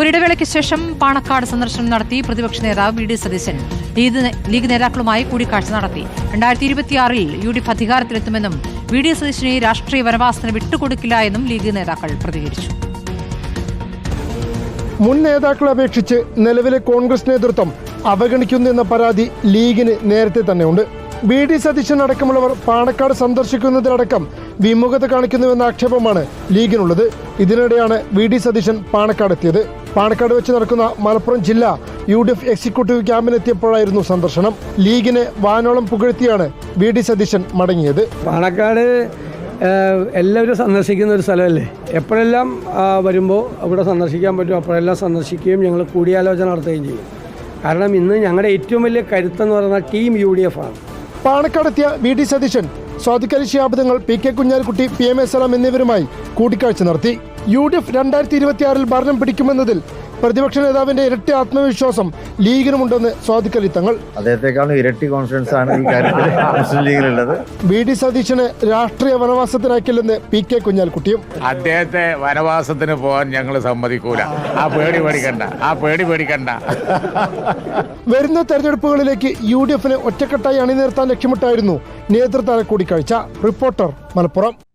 ഒരിടവേളയ്ക്ക് ശേഷം പാണക്കാട് സന്ദർശനം നടത്തി പ്രതിപക്ഷ നേതാവ് വി ഡി സതീശൻ. ലീഗ് നേതാക്കളുമായി കൂടിക്കാഴ്ച നടത്തി. രണ്ടായിരത്തി ഇരുപത്തിയാറിൽ യു ഡി എഫ് അധികാരത്തിലെത്തുമെന്നും വി ഡി സതീശനെ രാഷ്ട്രീയ വനവാസത്തിന് വിട്ടുകൊടുക്കില്ല എന്നും ലീഗ് നേതാക്കൾ പ്രതികരിച്ചു. മുൻ നേതാക്കളെ അപേക്ഷിച്ച് നിലവിലെ കോൺഗ്രസ് നേതൃത്വം അവഗണിക്കുന്നു എന്ന പരാതി ലീഗിന് നേരത്തെ തന്നെയുണ്ട്. ബി ഡി സതീശൻ അടക്കമുള്ളവർ പാണക്കാട് സന്ദർശിക്കുന്നതിലടക്കം വിമുഖത കാണിക്കുന്നുവെന്ന ആക്ഷേപമാണ് ലീഗിനുള്ളത്. ഇതിനിടെയാണ് വി ഡി സതീശൻ പാണക്കാട് എത്തിയത് പാണക്കാട് വെച്ച് നടക്കുന്ന മലപ്പുറം ജില്ലാ യു ഡി എഫ് എക്സിക്യൂട്ടീവ് ക്യാമ്പിനെത്തിയപ്പോഴായിരുന്നു സന്ദർശനം. ലീഗിനെ വാനോളം പുകഴ്ത്തിയാണ് വി ഡി സതീശൻ മടങ്ങിയത്. പാണക്കാട് എല്ലാവരും സന്ദർശിക്കുന്ന ഒരു സ്ഥലമല്ലേ? എപ്പോഴെല്ലാം വരുമ്പോൾ അവിടെ സന്ദർശിക്കാൻ പറ്റും അപ്പോഴെല്ലാം സന്ദർശിക്കുകയും ഞങ്ങൾ കൂടിയാലോചന നടത്തുകയും ചെയ്യും. കാരണം ഇന്ന് ഞങ്ങളുടെ ഏറ്റവും വലിയ കരുത്തെന്ന് പറയുന്ന ടീം യു ഡി എഫ് ആണ് പാണക്കാടെത്തിയ വി ഡി സതീശൻ സ്വാതിക്കലി ശിഹാബദങ്ങൾ P K Kunhalikutty P M A Salam എന്നിവരുമായി കൂടിക്കാഴ്ച നടത്തി. യു ഡി എഫ് രണ്ടായിരത്തി ഇരുപത്തിയാറിൽ ഭരണം പിടിക്കുമെന്നതിൽ പ്രതിപക്ഷ നേതാവിന്റെ ഇരട്ടി ആത്മവിശ്വാസം ലീഗിനുമുണ്ടെന്ന് സ്വാധിക്കലി തങ്ങൾ. അദ്ദേഹത്തെക്കാളും ഇരട്ടി കോൺഫിഡൻസ് ആണ് ഈ കാര്യത്തിൽ ലീഗിലുള്ളത്. വി ഡി സതീശന് രാഷ്ട്രീയ വനവാസത്തിനാക്കില്ലെന്ന് പി കെ കുഞ്ഞാൽക്കുട്ടിയും. അദ്ദേഹത്തെ വനവാസത്തിന് പോകാൻ ഞങ്ങൾ സമ്മതിക്കൂല. ആ പേടി പേടിക്കണ്ട ആ പേടി പേടിക്കണ്ട. വരുന്ന തെരഞ്ഞെടുപ്പുകളിലേക്ക് യു ഡി എഫിനെ ഒറ്റക്കെട്ടായി അണിനിർത്താൻ ലക്ഷ്യമിട്ടായിരുന്നു നേതൃത്വ കൂടിക്കാഴ്ച. റിപ്പോർട്ടർ മലപ്പുറം.